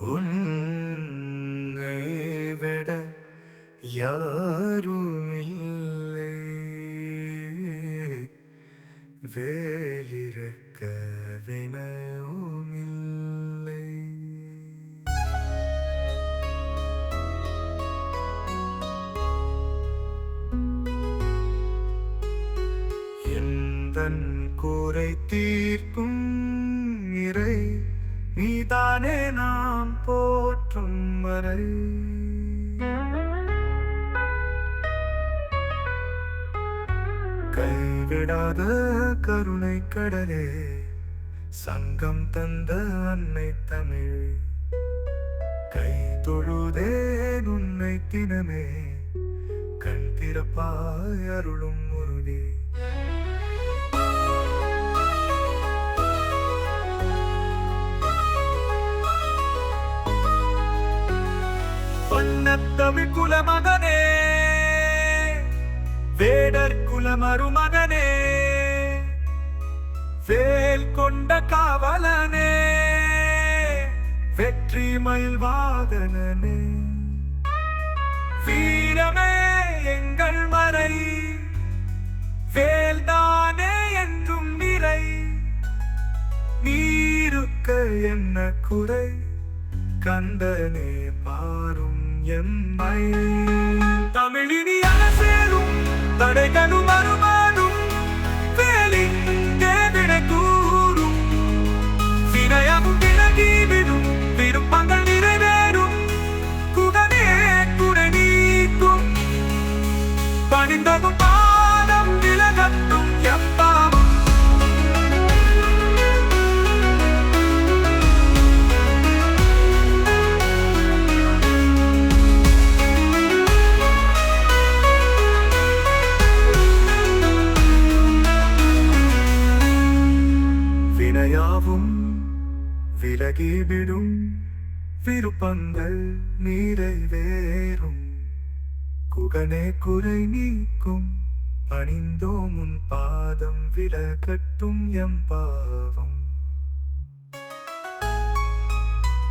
உன்னை விட யாருமில்லை. வேலிருக்க வினவுமில்லை. எந்தன் கூரை தீர்க்கும் இறை நீதானே நாம் போற்றும் வரை. கைவிடாத கருணை கடலே சங்கம் தந்த அன்னை தமிழ். கை தொழுதேன் உன்னை தினமே கண் திறப்பாய் அருளும் உறுதி வண்ணத்தமிழ் குலமகனே. வேடர் குலமருமகனே. வேல் கொண்ட காவலனே. வெற்றி மயில்வாதனே வீரமே எங்கள் மறை. வேல்தானே என்றும் நிறை. நீருக்க என்ன குறை? கண்டனே பாரும் எம்மை தமிழினி அரசேரும் தடைகளும் அருமானும் வேலின் தேவினை கூறும் வினயமும் விலகிவிடும் விருப்பங்கள் நிறைவேறும். குகனே குடை நீக்கும். வினையாவும் விலகிவிடும் விருப்பங்கள் நிறைவேறும். குகனே குறை நீக்கும் பணிந்தோம் உன் பாதம் விலகட்டும் எம் பாவம்.